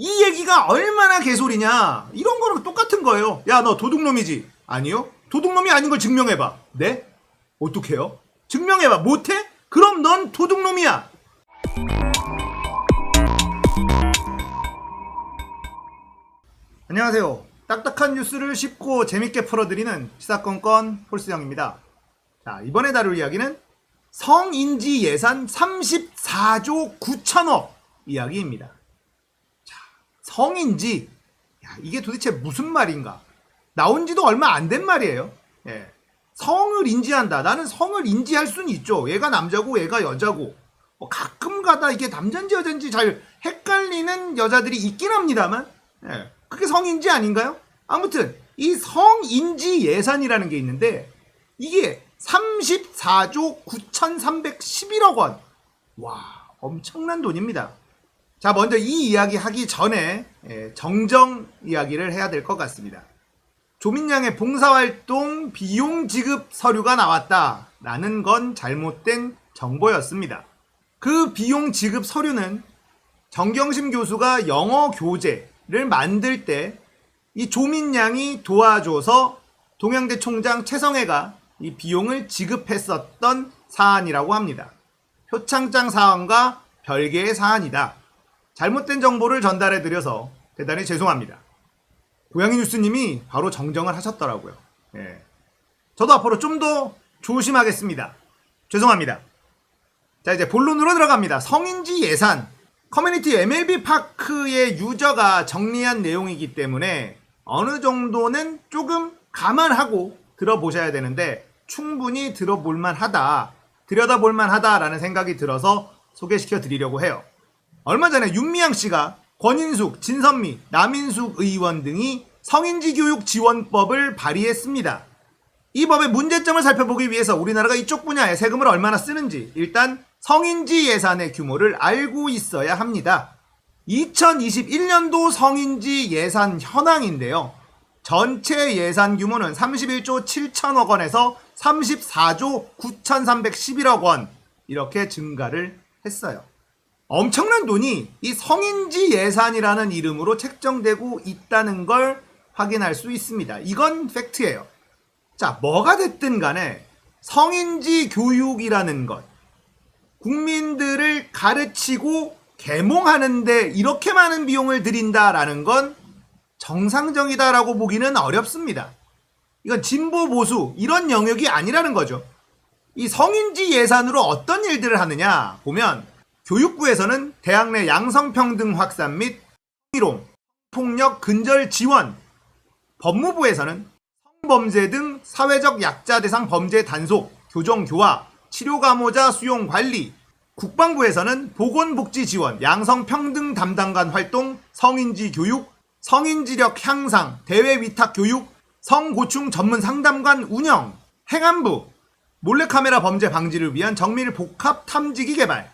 이 얘기가 얼마나 개소리냐. 이런 거랑 똑같은 거예요. 야, 너 도둑놈이지? 아니요. 도둑놈이 아닌 걸 증명해봐. 네? 어떻게요? 증명해봐. 못해? 그럼 넌 도둑놈이야. 안녕하세요. 딱딱한 뉴스를 쉽고 재밌게 풀어드리는 시사건건 홀스형입니다. 자, 이번에 다룰 이야기는 성인지 예산 34조 9천억 이야기입니다. 자, 성인지, 야, 이게 도대체 무슨 말인가? 나온 지도 얼마 안 된 말이에요. 예. 성을 인지한다. 나는 성을 인지할 수는 있죠. 얘가 남자고 얘가 여자고. 뭐 가끔 가다 이게 남잔지 여잔지 잘 헷갈리는 여자들이 있긴 합니다만, 예. 그게 성인지 아닌가요? 아무튼, 이 성인지 예산이라는 게 있는데, 이게 34조 9,311억 원. 와, 엄청난 돈입니다. 자, 먼저 이 이야기 하기 전에 예, 정정 이야기를 해야 될 것 같습니다. 조민양의 봉사활동 비용 지급 서류가 나왔다라는 건 잘못된 정보였습니다. 그 비용 지급 서류는 정경심 교수가 영어 교재를 만들 때 이 조민양이 도와줘서 동양대 총장 최성해가 이 비용을 지급했었던 사안이라고 합니다. 표창장 사안과 별개의 사안이다. 잘못된 정보를 전달해 드려서 대단히 죄송합니다. 고양이 뉴스님이 바로 정정을 하셨더라고요. 예. 저도 앞으로 좀 더 조심하겠습니다. 죄송합니다. 자, 이제 본론으로 들어갑니다. 성인지 예산. 커뮤니티 MLB 파크의 유저가 정리한 내용이기 때문에 어느 정도는 조금 감안하고 들어보셔야 되는데 충분히 들어볼만 하다, 들여다볼만 하다라는 생각이 들어서 소개시켜 드리려고 해요. 얼마 전에 윤미향 씨가 권인숙, 진선미, 남인숙 의원 등이 성인지 교육 지원법을 발의했습니다. 이 법의 문제점을 살펴보기 위해서 우리나라가 이쪽 분야에 세금을 얼마나 쓰는지 일단 성인지 예산의 규모를 알고 있어야 합니다. 2021년도 성인지 예산 현황인데요. 전체 예산 규모는 31조 7천억 원에서 34조 9,311억 원 이렇게 증가를 했어요. 엄청난 돈이 이 성인지 예산이라는 이름으로 책정되고 있다는 걸 확인할 수 있습니다. 이건 팩트예요. 자, 뭐가 됐든 간에 성인지 교육이라는 것, 국민들을 가르치고 계몽하는데 이렇게 많은 비용을 들인다라는 건 정상적이다라고 보기는 어렵습니다. 이건 진보 보수 이런 영역이 아니라는 거죠. 이 성인지 예산으로 어떤 일들을 하느냐 보면 교육부에서는 대학 내 양성평등 확산 및 성희롱, 폭력 근절 지원, 법무부에서는 성범죄 등 사회적 약자 대상 범죄 단속, 교정 교화, 치료 감호자 수용 관리, 국방부에서는 보건복지 지원, 양성평등 담당관 활동, 성인지 교육, 성인지력 향상, 대외 위탁 교육, 성고충 전문 상담관 운영, 행안부, 몰래카메라 범죄 방지를 위한 정밀 복합 탐지기 개발,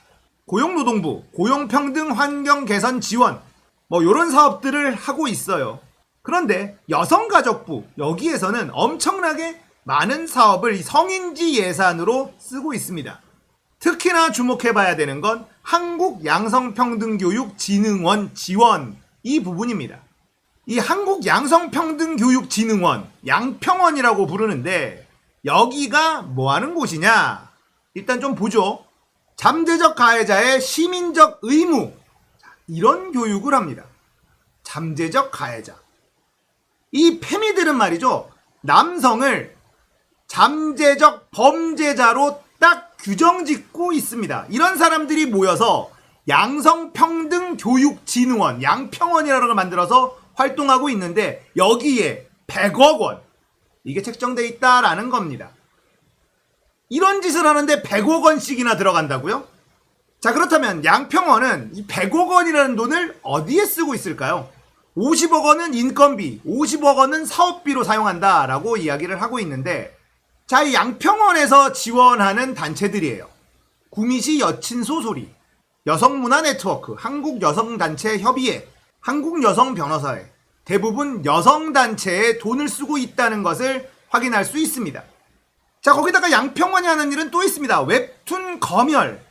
고용노동부, 고용평등 환경 개선 지원, 뭐 이런 사업들을 하고 있어요. 그런데 여성가족부 여기에서는 엄청나게 많은 사업을 이 성인지 예산으로 쓰고 있습니다. 특히나 주목해봐야 되는 건 한국양성평등교육진흥원 지원 이 부분입니다. 이 한국양성평등교육진흥원 양평원이라고 부르는데 여기가 뭐 하는 곳이냐? 일단 좀 보죠. 잠재적 가해자의 시민적 의무 자, 이런 교육을 합니다. 잠재적 가해자. 이 페미들은 말이죠. 남성을 잠재적 범죄자로 딱 규정 짓고 있습니다. 이런 사람들이 모여서 양성평등교육진흥원, 양평원이라는 걸 만들어서 활동하고 있는데 여기에 100억 원 이게 책정돼 있다라는 겁니다. 이런 짓을 하는데 100억 원씩이나 들어간다고요? 자 그렇다면 양평원은 이 100억 원이라는 돈을 어디에 쓰고 있을까요? 50억 원은 인건비, 50억 원은 사업비로 사용한다라고 이야기를 하고 있는데 자, 이 양평원에서 지원하는 단체들이에요. 구미시 여친 소 소리, 여성문화 네트워크, 한국여성단체 협의회, 한국여성변호사회, 대부분 여성단체에 돈을 쓰고 있다는 것을 확인할 수 있습니다. 자, 거기다가 양평원이 하는 일은 또 있습니다. 웹툰 검열.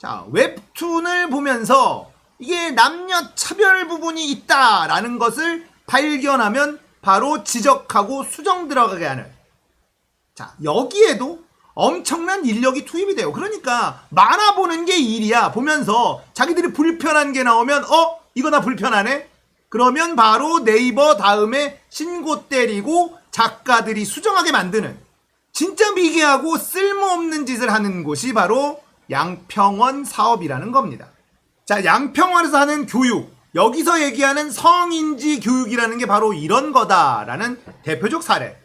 자, 웹툰을 보면서 이게 남녀 차별 부분이 있다라는 것을 발견하면 바로 지적하고 수정 들어가게 하는. 자, 여기에도 엄청난 인력이 투입이 돼요. 그러니까 만화 보는 게 일이야. 보면서 자기들이 불편한 게 나오면 어? 이거 나 불편하네? 그러면 바로 네이버 다음에 신고 때리고 작가들이 수정하게 만드는 진짜 미개하고 쓸모없는 짓을 하는 곳이 바로 양평원 사업이라는 겁니다. 자, 양평원에서 하는 교육. 여기서 얘기하는 성인지 교육이라는 게 바로 이런 거다라는 대표적 사례.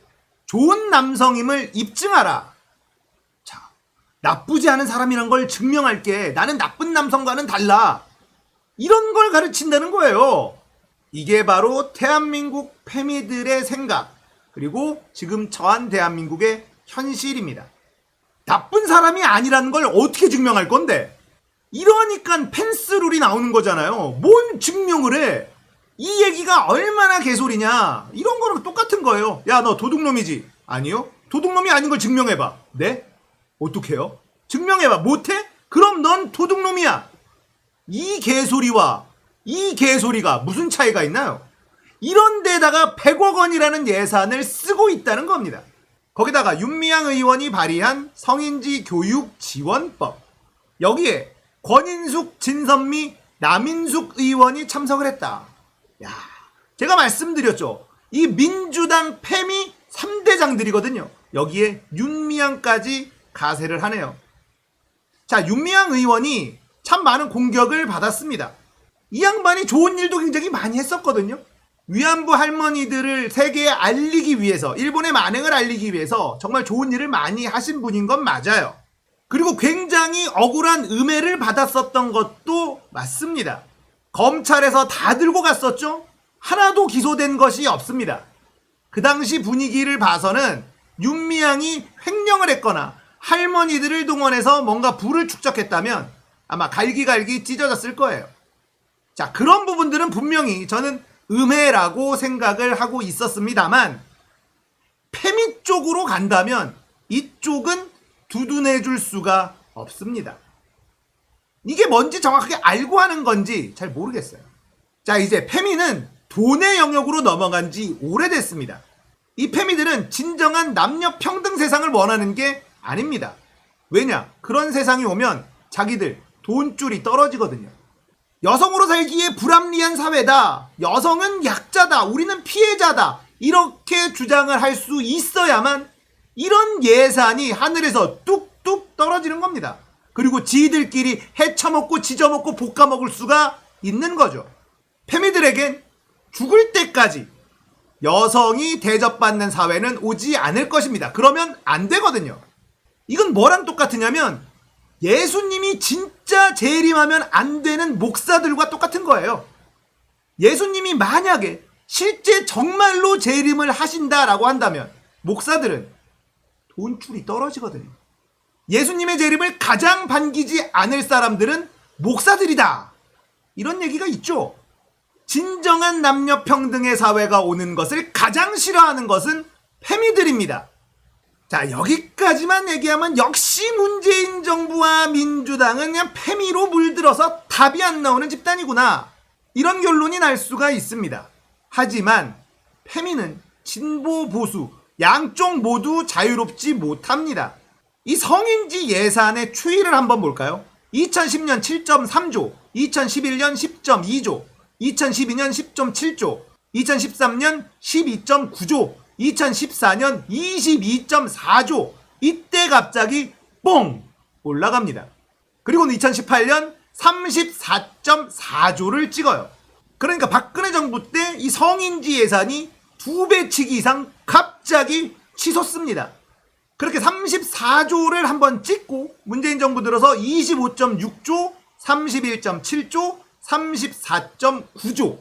좋은 남성임을 입증하라. 자, 나쁘지 않은 사람이란 걸 증명할게. 나는 나쁜 남성과는 달라. 이런 걸 가르친다는 거예요. 이게 바로 대한민국 패미들의 생각, 그리고 지금 처한 대한민국의 현실입니다. 나쁜 사람이 아니라는 걸 어떻게 증명할 건데? 이러니까 펜스 룰이 나오는 거잖아요. 뭔 증명을 해? 이 얘기가 얼마나 개소리냐? 이런 거랑 똑같은 거예요. 야, 너 도둑놈이지? 아니요. 도둑놈이 아닌 걸 증명해봐. 네? 어떻게요? 증명해봐. 못해? 그럼 넌 도둑놈이야. 이 개소리와 이 개소리가 무슨 차이가 있나요? 이런 데다가 100억 원이라는 예산을 쓰고 있다는 겁니다. 거기다가 윤미향 의원이 발의한 성인지 교육 지원법. 여기에 권인숙, 진선미, 남인숙 의원이 참석을 했다. 야, 제가 말씀드렸죠. 이 민주당 패미 3대장들이거든요. 여기에 윤미향까지 가세를 하네요. 자, 윤미향 의원이 참 많은 공격을 받았습니다. 이 양반이 좋은 일도 굉장히 많이 했었거든요. 위안부 할머니들을 세계에 알리기 위해서, 일본의 만행을 알리기 위해서 정말 좋은 일을 많이 하신 분인 건 맞아요. 그리고 굉장히 억울한 음해를 받았었던 것도 맞습니다. 검찰에서 다 들고 갔었죠? 하나도 기소된 것이 없습니다. 그 당시 분위기를 봐서는 윤미향이 횡령을 했거나 할머니들을 동원해서 뭔가 부를 축적했다면 아마 갈기갈기 찢어졌을 거예요. 자, 그런 부분들은 분명히 저는 음해라고 생각을 하고 있었습니다만, 페미 쪽으로 간다면 이쪽은 두둔해 줄 수가 없습니다. 이게 뭔지 정확하게 알고 하는 건지 잘 모르겠어요. 자, 이제 페미는 돈의 영역으로 넘어간 지 오래됐습니다. 이 페미들은 진정한 남녀 평등 세상을 원하는 게 아닙니다. 왜냐? 그런 세상이 오면 자기들 돈줄이 떨어지거든요. 여성으로 살기에 불합리한 사회다. 여성은 약자다. 우리는 피해자다. 이렇게 주장을 할 수 있어야만 이런 예산이 하늘에서 뚝뚝 떨어지는 겁니다. 그리고 지들끼리 헤쳐먹고 지져먹고 볶아먹을 수가 있는 거죠. 페미들에겐 죽을 때까지 여성이 대접받는 사회는 오지 않을 것입니다. 그러면 안 되거든요. 이건 뭐랑 똑같으냐면 예수님이 진 짜 재림하면 안 되는 목사들과 똑같은 거예요. 예수님이 만약에 실제 정말로 재림을 하신다라고 한다면 목사들은 돈줄이 떨어지거든요. 예수님의 재림을 가장 반기지 않을 사람들은 목사들이다. 이런 얘기가 있죠. 진정한 남녀 평등의 사회가 오는 것을 가장 싫어하는 것은 페미들입니다. 자, 여기까지만 얘기하면 역시 문재인 정부와 민주당은 그냥 패미로 물들어서 답이 안 나오는 집단이구나. 이런 결론이 날 수가 있습니다. 하지만 패미는 진보 보수 양쪽 모두 자유롭지 못합니다. 이 성인지 예산의 추이를 한번 볼까요? 2010년 7.3조, 2011년 10.2조, 2012년 10.7조, 2013년 12.9조, 2014년 22.4조 이때 갑자기 뽕 올라갑니다. 그리고는 2018년 34.4조를 찍어요. 그러니까 박근혜 정부 때 이 성인지 예산이 두 배치기 이상 갑자기 치솟습니다. 그렇게 34조를 한번 찍고 문재인 정부 들어서 25.6조, 31.7조, 34.9조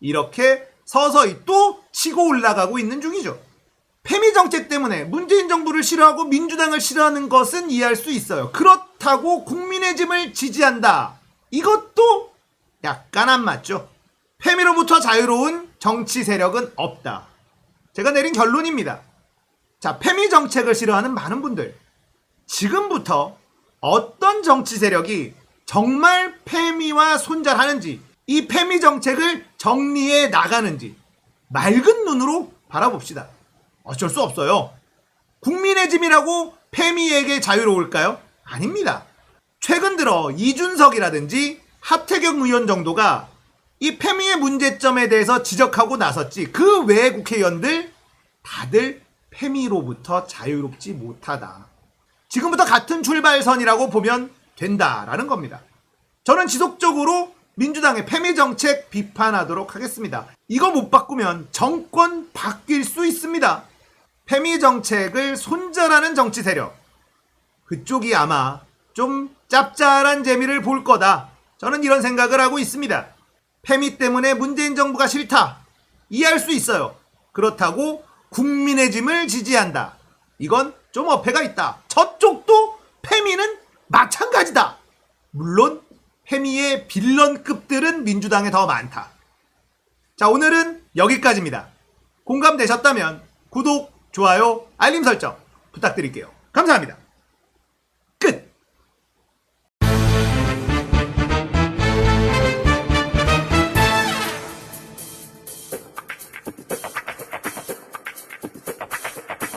이렇게 서서히 또 치고 올라가고 있는 중이죠. 페미 정책 때문에 문재인 정부를 싫어하고 민주당을 싫어하는 것은 이해할 수 있어요. 그렇다고 국민의 짐을 지지한다. 이것도 약간 안 맞죠. 페미로부터 자유로운 정치 세력은 없다. 제가 내린 결론입니다. 자, 페미 정책을 싫어하는 많은 분들. 지금부터 어떤 정치 세력이 정말 페미와 손절하는지 이 페미 정책을 정리해 나가는지 맑은 눈으로 바라봅시다. 어쩔 수 없어요. 국민의 짐이라고 페미에게 자유로울까요? 아닙니다. 최근 들어 이준석이라든지 하태경 의원 정도가 이 페미의 문제점에 대해서 지적하고 나섰지 그 외 국회의원들 다들 페미로부터 자유롭지 못하다. 지금부터 같은 출발선이라고 보면 된다라는 겁니다. 저는 지속적으로 민주당의 페미 정책 비판하도록 하겠습니다. 이거 못 바꾸면 정권 바뀔 수 있습니다. 페미 정책을 손절하는 정치 세력. 그쪽이 아마 좀 짭짤한 재미를 볼 거다. 저는 이런 생각을 하고 있습니다. 페미 때문에 문재인 정부가 싫다. 이해할 수 있어요. 그렇다고 국민의 짐을 지지한다. 이건 좀 어폐가 있다. 저쪽도 페미는 마찬가지다. 물론 페미의 빌런급들은 민주당에 더 많다. 자, 오늘은 여기까지입니다. 공감되셨다면 구독, 좋아요, 알림 설정 부탁드릴게요. 감사합니다.